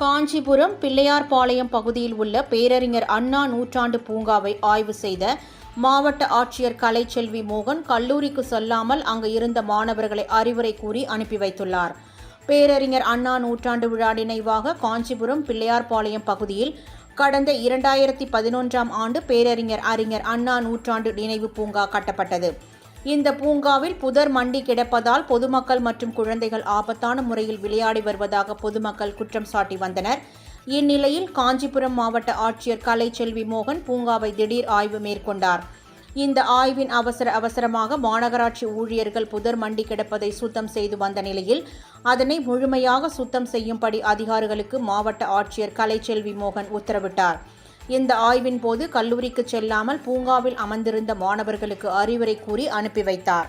காஞ்சிபுரம் பிள்ளையார்பாளையம் பகுதியில் உள்ள பேரறிஞர் அண்ணா நூற்றாண்டு பூங்காவை ஆய்வு செய்த மாவட்ட ஆட்சியர் கலைச்செல்வி மோகன் கல்லூரிக்கு செல்லாமல் அங்கு இருந்த மாணவர்களை அறிவுரை கூறி அனுப்பி வைத்துள்ளார். பேரறிஞர் அண்ணா நூற்றாண்டு விழா நினைவாக காஞ்சிபுரம் பிள்ளையார்பாளையம் பகுதியில் கடந்த இரண்டாயிரத்தி பதினொன்றாம் ஆண்டு பேரறிஞர் அறிஞர் அண்ணா நூற்றாண்டு நினைவு பூங்கா கட்டப்பட்டது. இந்த பூங்காவில் புதர் மண்டி கிடப்பதால் பொதுமக்கள் மற்றும் குழந்தைகள் ஆபத்தான முறையில் விளையாடி வருவதாக பொதுமக்கள் குற்றம் சாட்டி வந்தனர். இந்நிலையில் காஞ்சிபுரம் மாவட்ட ஆட்சியர் கலைச்செல்வி மோகன் பூங்காவை திடீர் ஆய்வு மேற்கொண்டார். இந்த ஆய்வின் அவசர அவசரமாக மாநகராட்சி ஊழியர்கள் புதர் மண்டி கிடப்பதை சுத்தம் செய்து வந்த நிலையில் அதனை முழுமையாக சுத்தம் செய்யும்படி அதிகாரிகளுக்கு மாவட்ட ஆட்சியர் கலைச்செல்வி மோகன் உத்தரவிட்டார். இந்த ஆய்வின் போது கல்லூரிக்கு செல்லாமல் பூங்காவில் அமர்ந்திருந்த மாணவர்களுக்கு அறிவுரை கூறி அனுப்பி வைத்தார்.